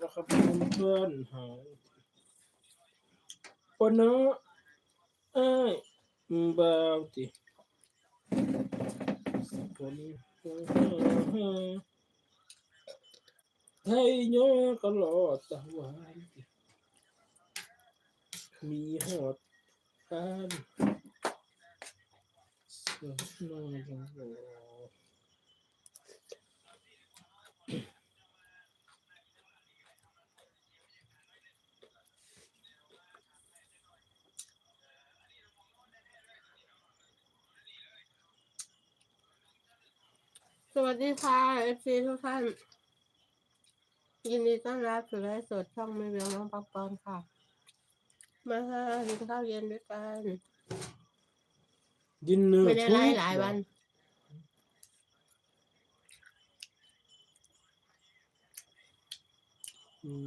นะครับเพื่อนหายปนเนาะเอ้ยบาวติคนให้ยอก็รอตะวันมีหอดกันสนองโล สวัสดีค่ะเอฟซีทุกท่าน ยินดีต้อนรับสู่ไลฟ์สดช่องไม่เบียงน้องปักปอนค่ะ มาค่ะกินข้าวเย็นด้วยกันดินเนื้อไม่ได้ไล่หลายวัน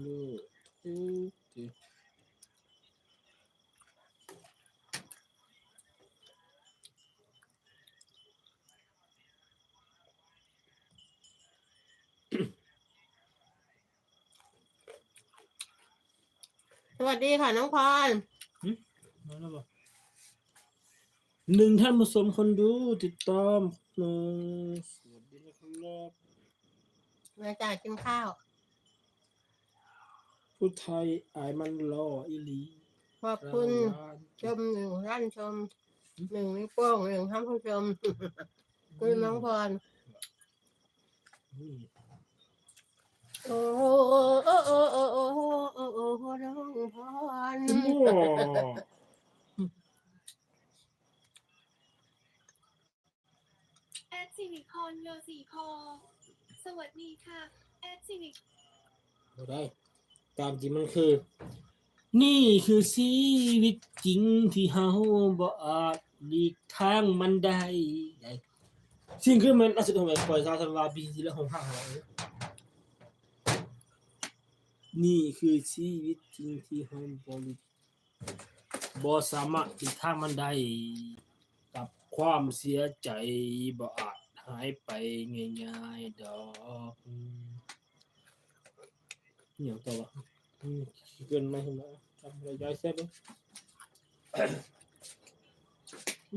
เนื้อทุกที สวัสดีค่ะน้องพรมาแล้วบ่หนึ่งท่านผู้ชมคนดูติดตามหนึ่งสวัสดีนะครับมาจากกินข้าว ผู้ไทยอายมันรออีหลีขอบคุณรางวัลชมหนึ่งท่านชมหนึ่งนิ้วโป้งหนึ่งท่านผู้ชม คุณน้องพรอืม โอ้โหโอ้โหโอ้โหโอ้โอ้น้องพรแอดซิลิคอนโยสีพอสวัสดีค่ะ แอดซิลิบ่ได้ ตามจริงมันคือ นี่คือชีวิตจริงที่เฮาบ่อาจหลีกทางมันได้ได้สิ่งคือมันอาจจะต้องไปปล่อยซาธันวาปีที่แล้วของห้างเรา นี่คือชีวิตจริงที่เฮาบ่หลีกบ่สามารถหลีกทางมันได้กับความเสียใจบ่อาจหายไปง่ายๆดอกเหนียวตัวเกินมาเห็นไหมทำระยะเส้น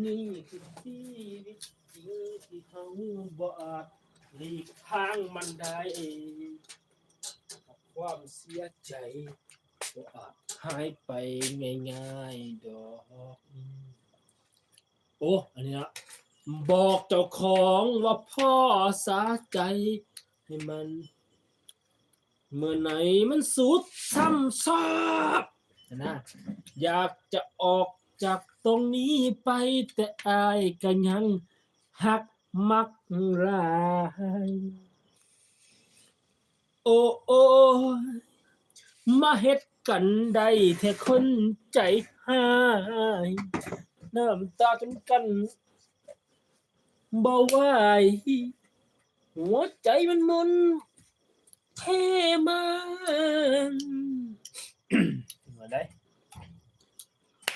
นี่คือชีวิตจริงที่เขาบ่อาจหลีกทางมันได้ ความเสียใจบ่อาจหายไปง่ายๆดอก โอ้ อันนี้ละบอกเจ้าของว่าพ่อสาใจให้มัน เมื่อไหนมันสุดซ้ำซากนะอยากจะออกจากตรงนี้ไปแต่อายก็ยังหักมักราย โอ้โอ้มาเฮ็ดกันได้แท่คนใจหายน้ำตาจนกันเบาไหวหัวใจมันมุนเทมันมาได้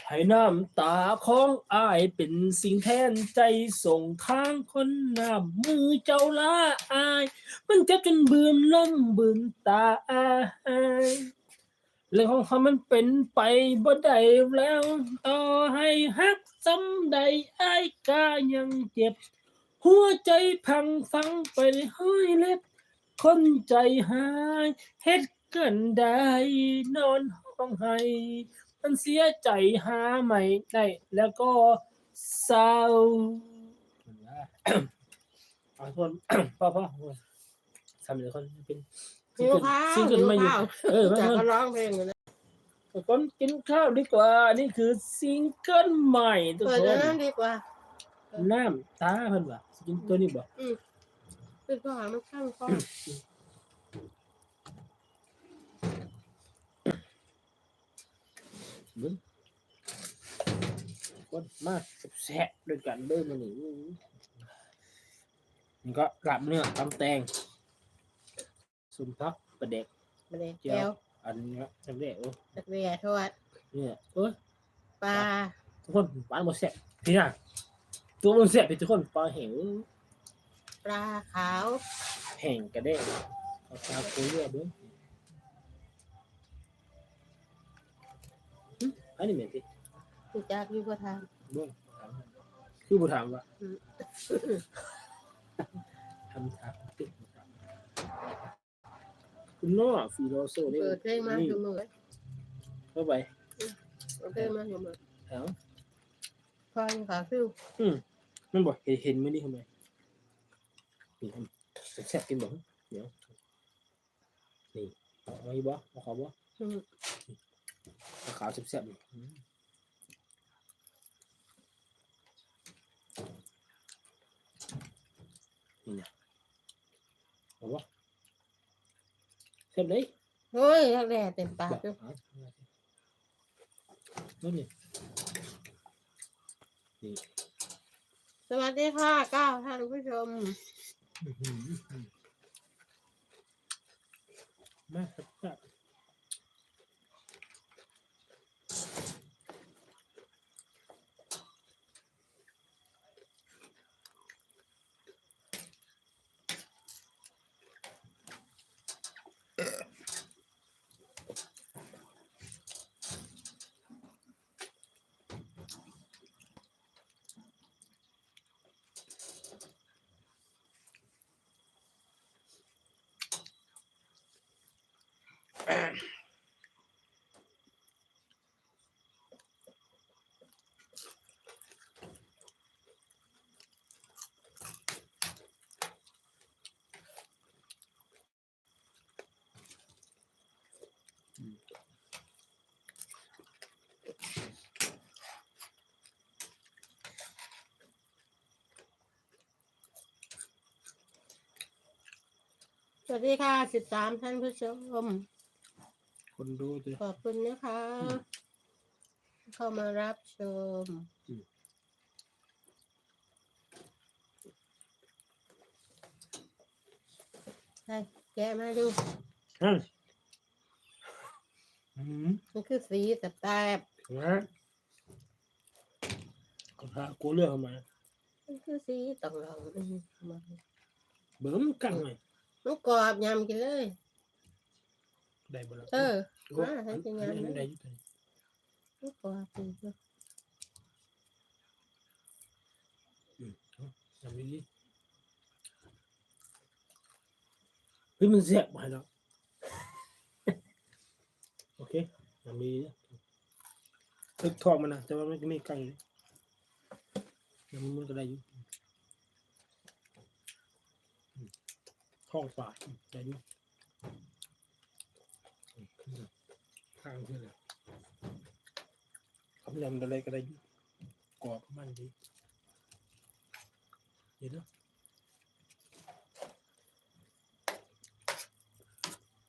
ให้น้ำตาของอายเป็นสิ่งแทนใจส่งทางคนน้ำมือเจ้าละอาย มันเจ็บจนเบื่อล้มเบือนตาอายเรื่องของเขามันเป็นไปบ่ได้แล้ว ต่อให้ฮักซ้ำใดอายกายังเจ็บ หัวใจพังฟังไปห้อยเล็บ คนใจหายเฮ็ดเกินได้นอนห้องไห้ มันเสียใจหาใหม่ได้แล้วก็เศร้าเอาทวนพ่อพ่อทำเดี๋ยวคนเป็นซิงหิวเกิลข้าวซิงเกิลหิวมาอยู่ข้าวเออมาแต่เถก็อะร้องเพลงอยู่นะคนกินข้าวดีกว่า นี่คือซิงเกิลใหม่ทุกเปิดคอันนนั้นดีกว่า น้ำตาเพิ่นว่าสิกินตัวนี้บ่ปิดข้าวหามันข้างคอ บิ่งคนมาแซ่บๆด้วยกันเด้อมื้อนี้นี่ก็กลับเนื้อตำแตงสุนพักประเด็กมาเลยเจีแก้ยววอันนี้ก็ทำได้โอ้ตะเกียบทอดเนี่ยเอ้ยปลาทุกคนหวานบ่แซ่บพี่น่ะตัวมันแซ่บพี่ทุกคนปลาแห้งปลาขาวแห้งกระเด้งเอาปลาคุยเรือเบิ่ง อันนี้แม่นสิผู้จักอยู่บ่ทางเบิ่งถามคือบ่ถามว่าอืมทำถามติดบ่ถามคุณน้อฟิโลโซนี่เปิดเพลงมานี่อยู่มื้อเข้าไปเปิดเพลงมาอยู่มื้อเอ้าฟังค่ะฟิวอืมมันบอกเห็นเห็นมื้อนี้ทำไมนี่ทำแซ่บๆกินบ่เดี๋ยวนี่เอาไว้บ่เอาเขาบ่อืมเอา ขาวแซ่บๆนี่อืมนี่นะเอาบ่แซ่บเลยโอ้ยรักแร้เต็มปากอยู่เอาเอานี่นี่สวัสดีค่ะก้าวท่านผู้ชมอื้อหือมาครับครับ สวัสดีค่ะสิบสามท่านผู้ชม คนดูดิขอบคุณนะคะอืมเข้ามารับชมอืมให้แกะมาดู นั่นอืมมันคือสีแตบนะก็พากูเลือกเข้ามาๆมันคือสีต้องลองอืมมาเบิ่มกังหน่อย มันกรอบยำกินเลย ได้บ่ล่ะเออ โอ้มาให้เป็นงานอัเลยได้อยู่ตัวนี้มันกรอบจริงๆอืมเอาจำดีๆเฮ้ยมันแซ่บไปแล้วโอเคจำดีๆนะทึกทองมันนะแต่ว่ามันจะไม่กังเลยแล้วมันก็ได้อยู่อืม ท้องฝาดอืมได้อยู่อืมขึ้นมาข้างขึ้นเลยคำยำอะไรก็ได้อยู่กรอบมันดีเดี๋ยวนะ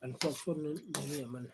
อันพวกต้นนั้นเนี่ยมัน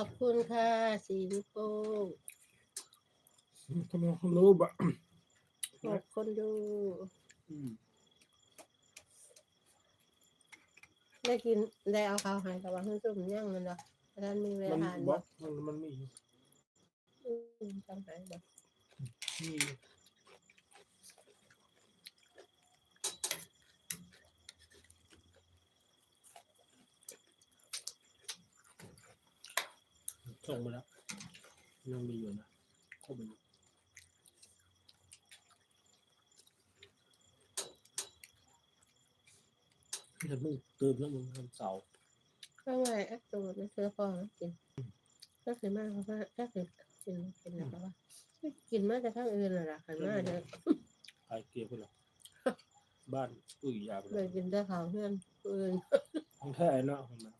อบคุณค่ะสีนิ้วโป้งทำไมรู้บะขอบคนดูอืมได้กินได้เอาข้าวใหายกับว่าเพิ่งจุ่มย่างมันเหรอท่านมีเวมันลาบเนาะอกมันมันไม่อยู่อืมจำหายบ่นี่ ส่งมาแล้วยังมีอยู่นะเข้าไปอยู่แต่มึงเติมแล้วมึงทำเสาร์ก็ไงแอปตัวไม่เสื้อพอแล้วกินก็คือมากเพราะว่าก็คือกินกินแล้วว่ากินมาจากข้างอื่นน่ะล่ะขันมาเด้อขายเกลียวไปหรอบ้านอุ้ยยาไปเลเลยยกินแต่ข้าวเพื่อนอื่นของแท้เนาะมันเขาเดี๋ยวมาเฮ้ยมันทำอะไรบ้างอัน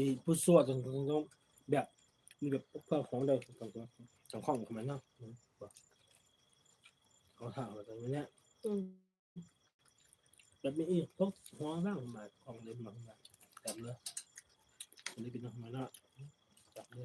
นี้ผู้สวดตรงตรงตรงแบบมีแบบเพื่อของได้ตรงตรงตรงข้องของมันเนาะเขาถามมาตรงนี้ อืม แบบนี้พวกหัวบ้างมาของเล่นมาแบบแบบเนื้ออันนี้เป็นมาเนาะจับเนื้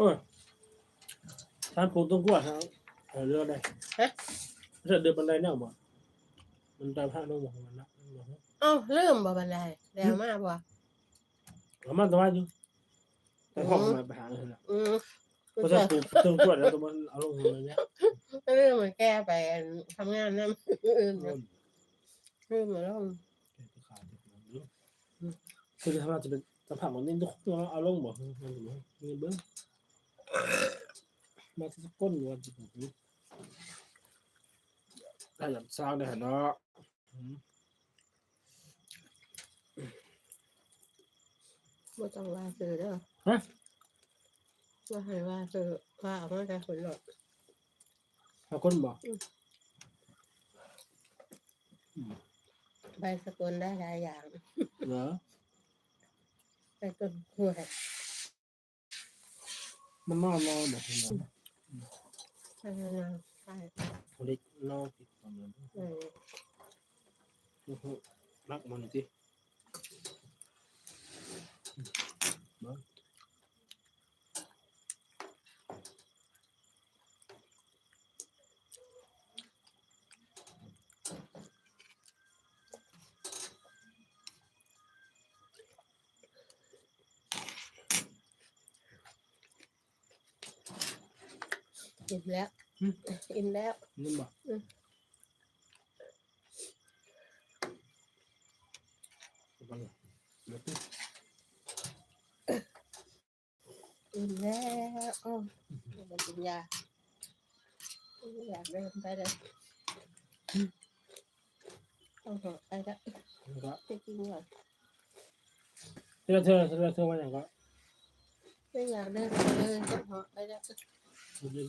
อดูง่ายเลยโอ้ยท่านปูต้องกลัวครับเออเรื่องอะไรฮะถ้าเดินบันไดเนี่ยหมดมันตามพระน้องบอกมันนะเอ้าลืมบ่บันไดแล้วมาบ่เอามาตัวมาอยู่แต่ห้องมาไปหาเลยนะอืมเพราะถ้าปูต้องกลัวแล้วตัวมันเอาลงเลยเนี่ยลืมมาแก้ไปทำงานนั่นอื่นนะลืมมาแล้วคือถ้าเราจะเป็นสภาพมันนี่ทุกตัวเอาลงบอกมันถึงมีเบิ้ง มาที่ก้นวันที่ผมได้แบบสร้างได้เนาะบ่ต้องว่าซื้อเด้อฮะว่าให้ว่าซื้อว่าเอามาจากคนหลดเอาก้นบอกใบสกุลได้หลายอย่างเหรอใบต้นกล้วย มันนอนนอนแบบนี้ใช่ไหมใช่เล็กนอนติดตามาณนี้รักมันสิ บ้างอิ่มแล้วอิ่มแล้วนี่บอกอิ่มแล้วอ๋อมันกินยาอยากเดินไปเลยต้องหอไปแล้วก็จะกินก่อนเธอเธอเธอเธอว่าอย่างก็ไม่อยากเดินไปเลยต้องหอไปแล้วมันจะ วิ่ง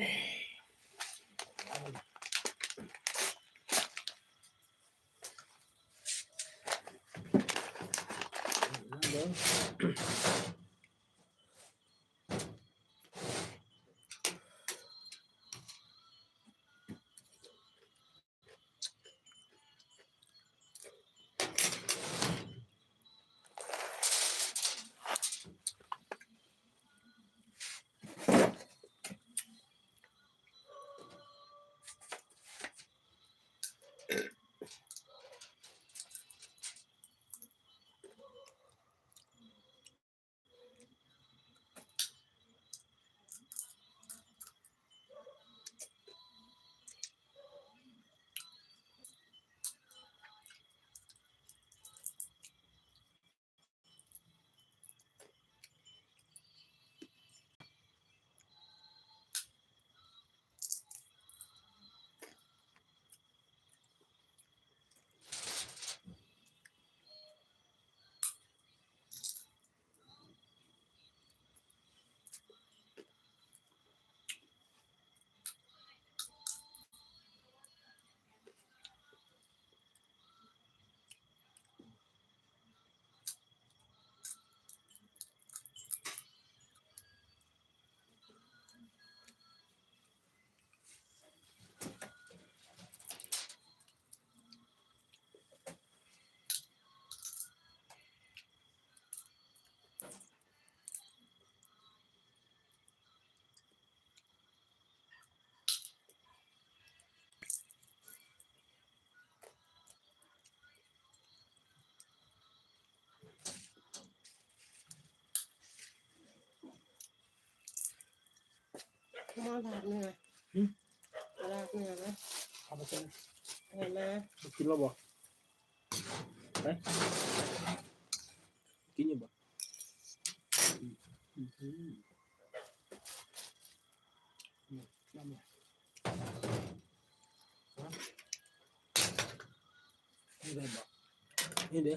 ม่เอาเดี๋ยวมาลาดเนื้อหืมลาดเนื้อนะเอาไปกินเห็นไหมกินแล้วบ่ไปกินอยู่บ่อืมอืมอืมอืมน้ำเนี่ยฮะนี่ได้บ่นี่เด้อ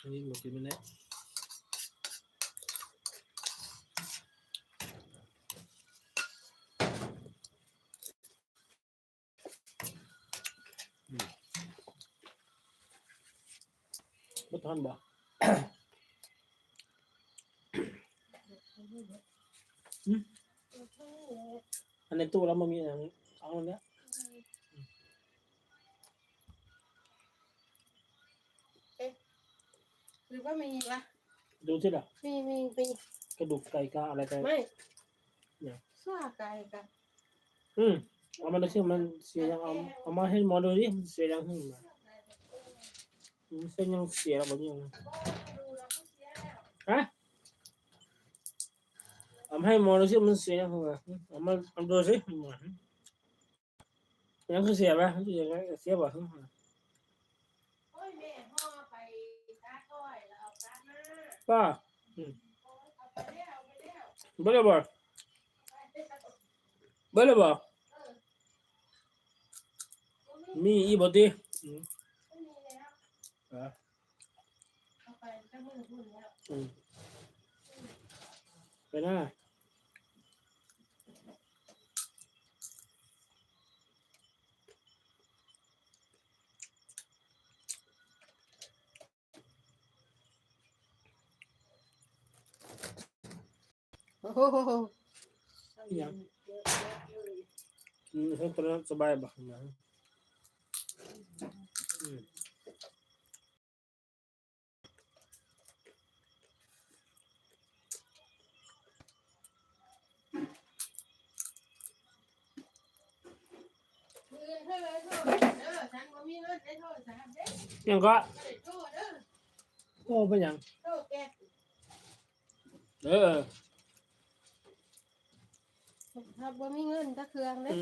อันนี้บ่กินมันได้ บ่ทันบ่อันในตู้แล้วมันมีอย่างเอาอันเนี้ยหรือว่ามีอีกละดูสิล่ะมีมีมีกระดูกไก่กาอะไรกันไม่เนี่ยซ่าไก่กันอืมเอามาดูสิมันเสียยังเอาเอามาให้หมอดูดิมันเสียยังหึ่งมาอืม เส้นยังเสียแล้วบ่ยังฮะเอามให้มอดูสิมันเสียยังหึ่งมาเอามาเอาดูสิยังคือเสียไหมมันจะยังไงเสียบ่ะส้ม่ห่อไปตาต้อยแล้วเอาตาหน้าป้าเอาไปแล้วเลบ่บ่เบ่ได้บ่มีอีบอดี้ อะเอาไปจะมือพุ่นแล้วอืมไปหน้าโอ้โหยังอืมให้ตัวนั้นสบายบ่นะอืมมือให้ไว้โทษเด้อฉันบ่มีเงินได้โทษสาม ยังก็บ่ได้โทษเด้อโอ้เป็นหยังโทษแกเออถ้าบ่มีเงินตะเครื่องเด้อ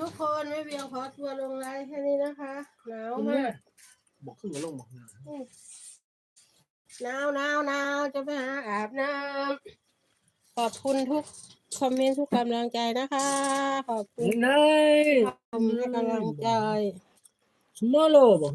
ทุกคนไม่เบียงขอตัวลงไลน์แค่นี้นะคะหนาวมากบอกขึ้นมาลงบอกนะหนาวหนาวหนาวจะไปหาอาบน้ำขอบคุณทุกคอมเมนต์ทุกกำลังใจนะคะ ขอบคุณนายทุกกำลังใจสมอโลบอก